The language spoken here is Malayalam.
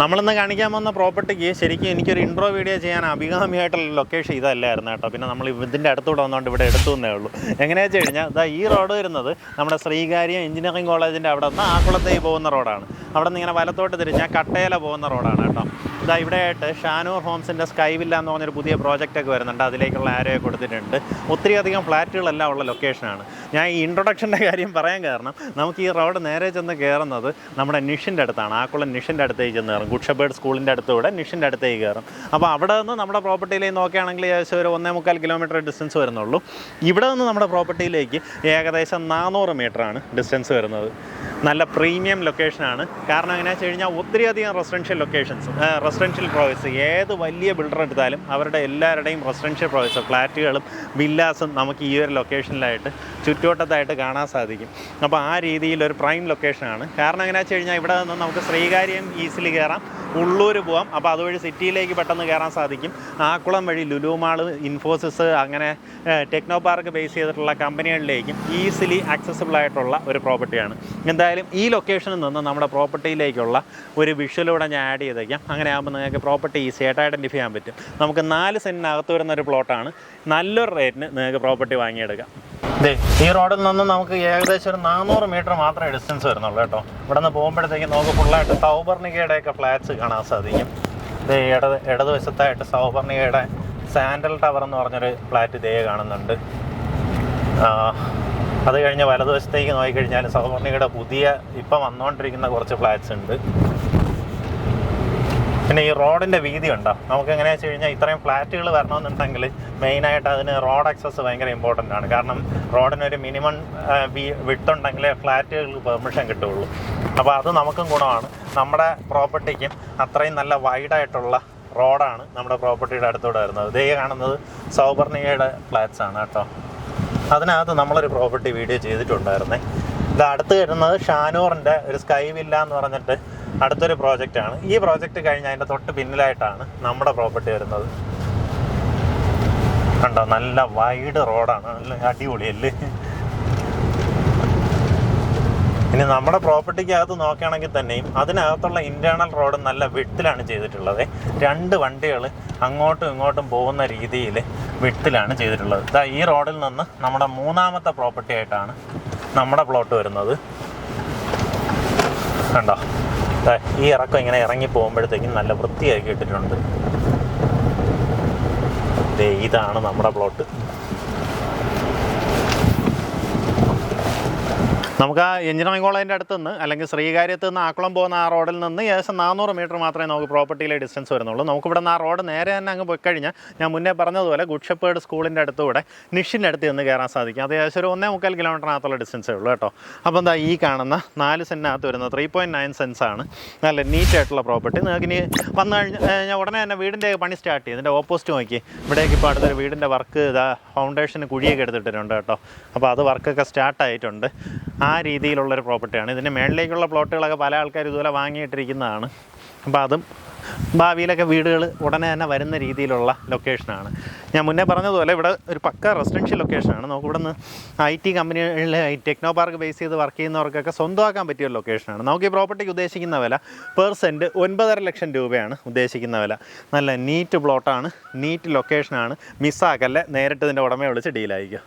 നമ്മളിന്ന് കാണിക്കാൻ വന്ന പ്രോപ്പർട്ടിക്ക് ശരിക്കും എനിക്കൊരു ഇൻട്രോ വീഡിയോ ചെയ്യാൻ അഭികാമ്യമായിട്ടുള്ള ലൊക്കേഷൻ ഇതല്ലായിരുന്നു കേട്ടോ. പിന്നെ നമ്മൾ ഇതിന്റെ അടുത്തൂടെ വന്നുകൊണ്ട് ഇവിടെ എടുത്തു എന്നേ ഉള്ളൂ. എങ്ങനെയാ വെച്ച് കഴിഞ്ഞാൽ ഇതാ ഈ റോഡ് വരുന്നത് നമ്മുടെ ശ്രീകാര്യം എഞ്ചിനീയറിംഗ് കോളേജിന്റെ അവിടെ നിന്ന് ആക്കുളത്തേക്ക് പോകുന്ന റോഡാണ് അവിടെ നിന്ന് ഇങ്ങനെ വലത്തോട്ട് തിരിഞ്ഞാൽ കട്ടേല പോകുന്ന റോഡാണ് കേട്ടോ. ഇതാ ഇവിടെ ആയിട്ട് ഷാനൂർ ഹോംസിന്റെ സ്കൈ വില്ല എന്ന് പറഞ്ഞൊരു പുതിയ പ്രോജക്റ്റ് ഒക്കെ വരുന്നുണ്ട്. അതിലേക്കുള്ള ആരോ കൊടുത്തിട്ടുണ്ട്. ഒത്തിരി അധികം ഫ്ലാറ്റുകളെല്ലാം ഉള്ള ലൊക്കേഷനാണ്. ഞാൻ ഈ ഇൻട്രൊഡക്ഷന്റെ കാര്യം പറയാൻ കാരണം നമുക്ക് ഈ റോഡ് നേരെ ചെന്ന് കയറുന്നത് നമ്മുടെ നിഷിന്റെ അടുത്താണ്. ആക്കുളം നിഷിന്റെ അടുത്തേക്ക് ചെന്ന് കയറും. ഗുഡ് ഷെപ്പേർഡ് സ്കൂളിന്റെ അടുത്തൂടെ നിഷിന്റെ അടുത്തേക്ക് കയറും. അപ്പോൾ അവിടെ നിന്ന് നമ്മുടെ പ്രോപ്പർട്ടിയിലേക്ക് നോക്കുകയാണെങ്കിൽ ഏകദേശം ഒരു ഒന്നേ മുക്കാൽ കിലോമീറ്റർ ഡിസ്റ്റൻസ് വരുന്നുള്ളൂ. ഇവിടെ നിന്ന് നമ്മുടെ പ്രോപ്പർട്ടിയിലേക്ക് ഏകദേശം നാനൂറ് ആണ് ഡിസ്റ്റൻസ് വരുന്നത്. നല്ല പ്രീമിയം ലൊക്കേഷനാണ്. കാരണം എങ്ങനെയാണെന്ന് വെച്ച് കഴിഞ്ഞാൽ ഒത്തിരി അധികം റെസിഡൻഷ്യൽ ലൊക്കേഷൻസ് റെസിഡൻഷ്യൽ പ്രോജക്ട്സ് ഏത് വലിയ ബിൽഡർ എടുത്താലും അവരുടെ എല്ലാവരുടെയും റെസിഡൻഷ്യൽ പ്രോജക്ട്സ് ഫ്ലാറ്റുകളും വില്ലാസും നമുക്ക് ഈ ഒരു ലൊക്കേഷനിലായിട്ട് ചുറ്റുവട്ടത്തായിട്ട് കാണാൻ സാധിക്കും. അപ്പോൾ ആ രീതിയിൽ ഒരു പ്രൈം ലൊക്കേഷനാണ് കാരണം എങ്ങനെയാണെന്ന് വെച്ച് കഴിഞ്ഞാൽ ഇവിടെ നിന്ന് നമുക്ക് ശ്രീകാര്യം ഈസിലി കയറാം ഉള്ളൂർ പോവാം. അപ്പോൾ അതുവഴി സിറ്റിയിലേക്ക് പെട്ടെന്ന് കയറാൻ സാധിക്കും. ആക്കുളം വഴി ലുലുമാൾ ഇൻഫോസിസ് അങ്ങനെ ടെക്നോ പാർക്ക് ബേസ് ചെയ്തിട്ടുള്ള കമ്പനികളിലേക്കും ഈസിലി ആക്സസിബിൾ ആയിട്ടുള്ള ഒരു പ്രോപ്പർട്ടിയാണ് എന്തായാലും ഈ ലൊക്കേഷനിൽ നിന്ന് നമ്മുടെ പ്രോപ്പർട്ടിയിലേക്കുള്ള ഒരു വിഷ്വലൂടെ ഞാൻ ആഡ് ചെയ്തേക്കാം. അങ്ങനെ ആകുമ്പോൾ നിങ്ങൾക്ക് പ്രോപ്പർട്ടി ഈസി ആയിട്ട് ഐഡന്റിഫൈ ചെയ്യാൻ പറ്റും. നമുക്ക് നാല് സെന്റിനകത്ത് വരുന്ന ഒരു പ്ലോട്ടാണ് നല്ലൊരു റേറ്റിന് നിങ്ങൾക്ക് പ്രോപ്പർട്ടി വാങ്ങിയെടുക്കാം. ഈ റോഡിൽ നിന്ന് നമുക്ക് ഏകദേശം ഒരു നാനൂറ് മീറ്റർ മാത്രമേ ഡിസ്റ്റൻസ് വരുന്നുള്ളൂ കേട്ടോ. ഇവിടെ നിന്ന് പോകുമ്പോഴത്തേക്ക് നമുക്ക് ഫുള്ളായിട്ട് സൗപർണികയുടെ ഒക്കെ ഫ്ലാറ്റ്സ് കാണാൻ സാധിക്കും. ഇത് ഇടത് ഇടതുവശത്തായിട്ട് സൗപർണികയുടെ സാൻഡൽ ടവർ എന്ന് പറഞ്ഞൊരു ഫ്ലാറ്റ് ഇതേ കാണുന്നുണ്ട്. അത് കഴിഞ്ഞ് വലതുവശത്തേക്ക് നോക്കിക്കഴിഞ്ഞാൽ സൗപർണികയുടെ പുതിയ ഇപ്പം വന്നുകൊണ്ടിരിക്കുന്ന കുറച്ച് ഫ്ലാറ്റ്സ് ഉണ്ട്. പിന്നെ ഈ റോഡിന്റെ വീതി ഉണ്ടോ? നമുക്ക് എങ്ങനെയാ വെച്ച് കഴിഞ്ഞാൽ ഇത്രയും ഫ്ലാറ്റുകൾ വരണമെന്നുണ്ടെങ്കിൽ മെയിൻ ആയിട്ട് അതിന് റോഡ് ആക്സസ് ഭയങ്കര ഇമ്പോർട്ടന്റ് ആണ്. കാരണം റോഡിനൊരു മിനിമം വിട്ടുണ്ടെങ്കിലേ ഫ്ലാറ്റുകൾക്ക് പെർമിഷൻ കിട്ടുകയുള്ളൂ. അപ്പോൾ അത് നമുക്കും ഗുണമാണ്. നമ്മുടെ പ്രോപ്പർട്ടിക്കും അത്രയും നല്ല വൈഡായിട്ടുള്ള റോഡാണ് നമ്മുടെ പ്രോപ്പർട്ടിയുടെ അടുത്തൂടെ വരുന്നത്. ഇതേ കാണുന്നത് സൗപർണികയുടെ ഫ്ലാറ്റ്സ് ആണ് കേട്ടോ. അതിനകത്ത് നമ്മളൊരു പ്രോപ്പർട്ടി വീഡിയോ ചെയ്തിട്ടുണ്ടായിരുന്നേ. ഇത് അടുത്ത് വരുന്നത് ഷാനൂറിന്റെ ഒരു സ്കൈ വില്ല എന്ന് പറഞ്ഞിട്ട് അടുത്തൊരു പ്രോജക്റ്റാണ്. ഈ പ്രോജക്റ്റ് കഴിഞ്ഞ് അതിന്റെ തൊട്ട് പിന്നിലായിട്ടാണ് നമ്മുടെ പ്രോപ്പർട്ടി വരുന്നത്. കണ്ടോ നല്ല വൈഡ് റോഡാണ്. നല്ല അടിപൊളിയല്ലേ ഇനി നമ്മുടെ പ്രോപ്പർട്ടിക്കകത്ത് നോക്കുകയാണെങ്കിൽ തന്നെയും അതിനകത്തുള്ള ഇന്റേർണൽ റോഡ് നല്ല വിട്ടിലാണ് ചെയ്തിട്ടുള്ളത്. രണ്ട് വണ്ടികൾ അങ്ങോട്ടും ഇങ്ങോട്ടും പോകുന്ന രീതിയിൽ വിട്ടിലാണ് ചെയ്തിട്ടുള്ളത്. ഇതാ ഈ റോഡിൽ നിന്ന് നമ്മുടെ മൂന്നാമത്തെ പ്രോപ്പർട്ടി ആയിട്ടാണ് നമ്മുടെ പ്ലോട്ട് വരുന്നത്. കണ്ടോ? ഈ ഇറക്കം ഇങ്ങനെ ഇറങ്ങി പോകുമ്പോഴത്തേക്കും നല്ല വൃത്തിയാക്കി ഇട്ടിട്ടുണ്ട് ഇതാണ് നമ്മുടെ പ്ലോട്ട് നമുക്ക് ആ എഞ്ചിനീയറിംഗ് കോളേജിന്റെ അടുത്ത് നിന്ന് അല്ലെങ്കിൽ ശ്രീകാര്യത്ത് നിന്ന് ആക്കുളം പോകുന്ന ആ റോഡിൽ നിന്ന് ഏകദേശം നാനൂറ് മീറ്റർ മാത്രമേ നമുക്ക് പ്രോപ്പർട്ടിയിലെ ഡിസ്റ്റൻസ് വരുന്നുള്ളൂ. നമുക്കിവിടെ നിന്ന് ആ റോഡ് നേരെ തന്നെ അങ്ങ് പോയി കഴിഞ്ഞാൽ ഞാൻ മുന്നേ പറഞ്ഞതുപോലെ ഗുഡ് ഷെപ്പേർഡ് സ്കൂളിന്റെ അടുത്തൂടെ നിഷിന്റെ അടുത്ത് നിന്ന് കയറാൻ സാധിക്കും. അത് ഏകദേശം ഒരു ഒന്നേ മുക്കാൽ കിലോമീറ്ററിനകത്തുള്ള ഡിസ്റ്റൻസേ ഉള്ളൂ കേട്ടോ. അപ്പോൾ എന്താ ഈ കാണുന്ന നാല് സെന്റിനകത്ത് വരുന്നത് ത്രീ പോയിന്റ് നയൻ സെൻസ് ആണ് നല്ല നീറ്റ് ആയിട്ടുള്ള പ്രോപ്പർട്ടി നിങ്ങൾക്ക് ഇനി വന്നു കഴിഞ്ഞാൽ ഞാൻ ഉടനെ തന്നെ വീടിന്റെ പണി സ്റ്റാർട്ട് ചെയ്യും. ഇതിന്റെ ഓപ്പോസിറ്റ് നോക്കി. ഇവിടേക്ക് ഇപ്പോൾ അടുത്തൊരു വീടിന്റെ വർക്ക് ഇതാ ഫൗണ്ടേഷന് കുഴിയൊക്കെ എടുത്തിട്ടുണ്ട് കേട്ടോ. അപ്പോൾ അത് വർക്കൊക്കെ സ്റ്റാർട്ട് ആയിട്ടുണ്ട്. ആ രീതിയിലുള്ളൊരു പ്രോപ്പർട്ടിയാണ്. ഇതിന്റെ മേളിലേക്കുള്ള പ്ലോട്ടുകളൊക്കെ പല ആൾക്കാർ ഇതുപോലെ വാങ്ങിയിട്ടിരിക്കുന്നതാണ്. അപ്പോൾ അതും ഭാവിയിലൊക്കെ വീടുകൾ ഉടനെ തന്നെ വരുന്ന രീതിയിലുള്ള ലൊക്കേഷനാണ്. ഞാൻ മുന്നേ പറഞ്ഞതുപോലെ ഇവിടെ ഒരു പക്ക റെസിഡൻഷ്യൽ ലൊക്കേഷനാണ്. നമുക്ക് ഇവിടെ നിന്ന് ഐ ടി കമ്പനികളിൽ ടെക്നോ പാർക്ക് ബേസ് ചെയ്ത് വർക്ക് ചെയ്യുന്നവർക്കൊക്കെ സ്വന്തമാക്കാൻ പറ്റിയ ഒരു ലൊക്കേഷനാണ്. നമുക്ക് ഈ പ്രോപ്പർട്ടിക്ക് ഉദ്ദേശിക്കുന്ന വില പെർ സെന്റ് ഒൻപതര ലക്ഷം രൂപയാണ് ഉദ്ദേശിക്കുന്ന വില. നല്ല നീറ്റ് പ്ലോട്ടാണ് നീറ്റ് ലൊക്കേഷനാണ്. മിസ്സാക്കല്ലേ നേരിട്ട് ഇതിന്റെ ഉടമയെ വിളിച്ച് ഡീലായിരിക്കും